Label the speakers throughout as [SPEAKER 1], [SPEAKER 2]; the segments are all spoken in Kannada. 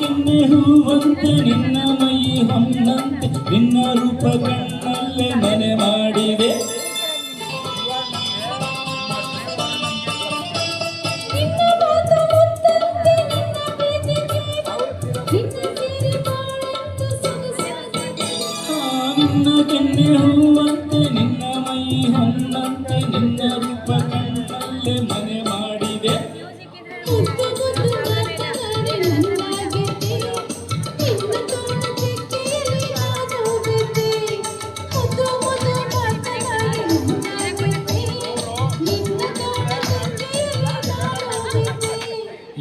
[SPEAKER 1] ಕೆನ್ನೆ ನಿನ್ನ ಮೈ ಹೊನ್ನಂತೆ ನಿನ್ನ ರೂಪ ಕಣ್ಣಲ್ಲೇ ಮನೆ ಮಾಡಿದೆ ನಿನ್ನ ಕೆನ್ನೆ ಹೂವಂತೆ ನಿನ್ನ ಮೈ ಹೊನ್ನಂತೆ ನಿನ್ನ ರೂಪ ಕಣ್ಣಲ್ಲೇ ಮನೆ ಮಾಡಿದೆ.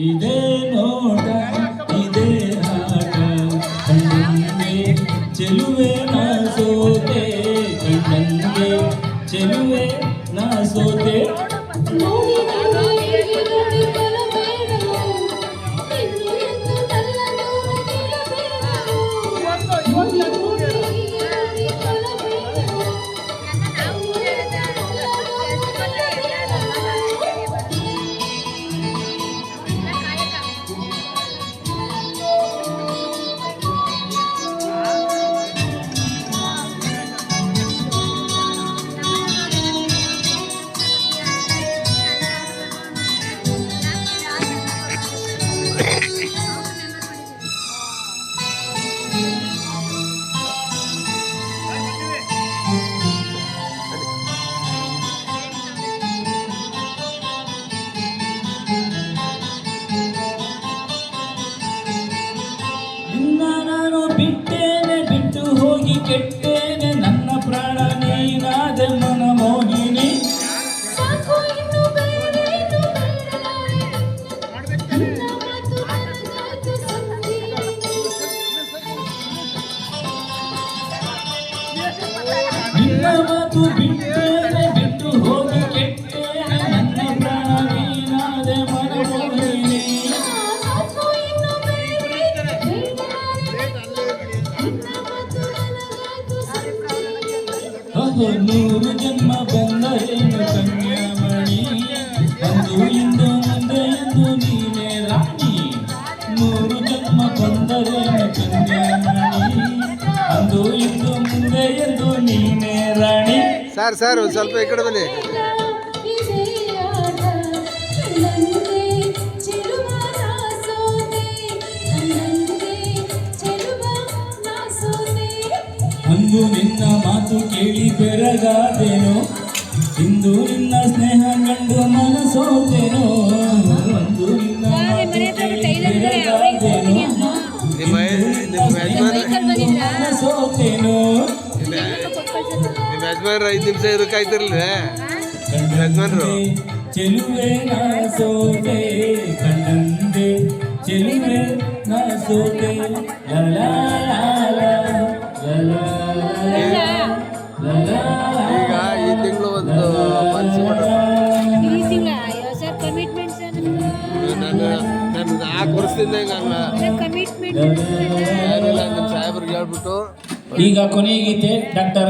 [SPEAKER 1] ಇದೇ ನೋಟ ಚೆಲುವೆ ನಾ ಸೋತೆ ಕಣ್ಣಂಗೆ ಚೆಲುವೆ ನಿನ್ನ ನಾನು ಬಿಟ್ಟೇನೆ ಬಿಟ್ಟು ಹೋಗಿ ಕೆಟ್ಟೇನೆ. ನನ್ನ ಪ್ರಾಣ ನೀನಾದ ಮನ ಮೋಹಿನಿ. ನಿನ್ನ ಮಾತು ಬಿಟ್ಟು ನೂರು ಜನ್ಮ ಬಂದರೇನು ಕನ್ಯಾಮಣಿ. ಅಂದು ಇಂದು ಮುಂದೆ ಎಂದು ನೀನೇ ರಾಣಿ. ನೂರು ಜನ್ಮ ಬಂದರೇನು ಕನ್ಯಾಮಣಿ. ಅಂದು ಇಂದು ಮುಂದೆ ಎಂದು ನೀನೇ ರಾಣಿ.
[SPEAKER 2] ಸರ್ ಸರ್ ಸ್ವಲ್ಪ ಈ ಕಡೆ ಬನ್ನಿ.
[SPEAKER 1] ಅಂದು ನಿನ್ನ ಮಾತು ಕೇಳಿ ಬೆರಗಾದೆನು? ಇಂದು ನಿನ್ನ ಸ್ನೇಹ ಕಂಡು ಮನಸೋತೆನು? ಅಂದು ನಿನ್ನ ಮಾತು ಕೇಳಿ ಬೆರಗಾದೆನು? ಮನಸೋತೆನು?
[SPEAKER 2] ನಿಮ್ಮ ಯಜಮಾನ್ರು ಐದು ನಿಮಿಷ ಇರೋಕೆ ಆಯ್ತಿರ್ಲಿಲ್ವೇ ಯಜಮಾನ್ರು.
[SPEAKER 1] ಚೆಲುವೆ ನಾ ಸೋತೆ ಕಣ್ಣಂದೆ ಚೆಲುವೆ ನಾ ಸೋತೆ ಲಾಲಾ, ಲಲಾ
[SPEAKER 2] ಈಗ ಈ ತಿಂಗಳು ಒಂದು ಮನ್ಸು ಮಾಡೋದು
[SPEAKER 3] ಈ ತಿಂಗಳ ಸರ್ ಕಮಿಟ್ಮೆಂಟ್ ಸರ್
[SPEAKER 2] ನಾನು ನಾಲ್ಕು ವರ್ಷದಿಂದ
[SPEAKER 3] ನಾನು
[SPEAKER 2] ಏನಿಲ್ಲ ನಿಮ್ಮ ಸಾಹೇಬ್ರಿಗೆ ಹೇಳ್ಬಿಟ್ಟು.
[SPEAKER 1] ಈಗ ಕೊನೆಯ ಗೀತೆ ಡಾಕ್ಟರ್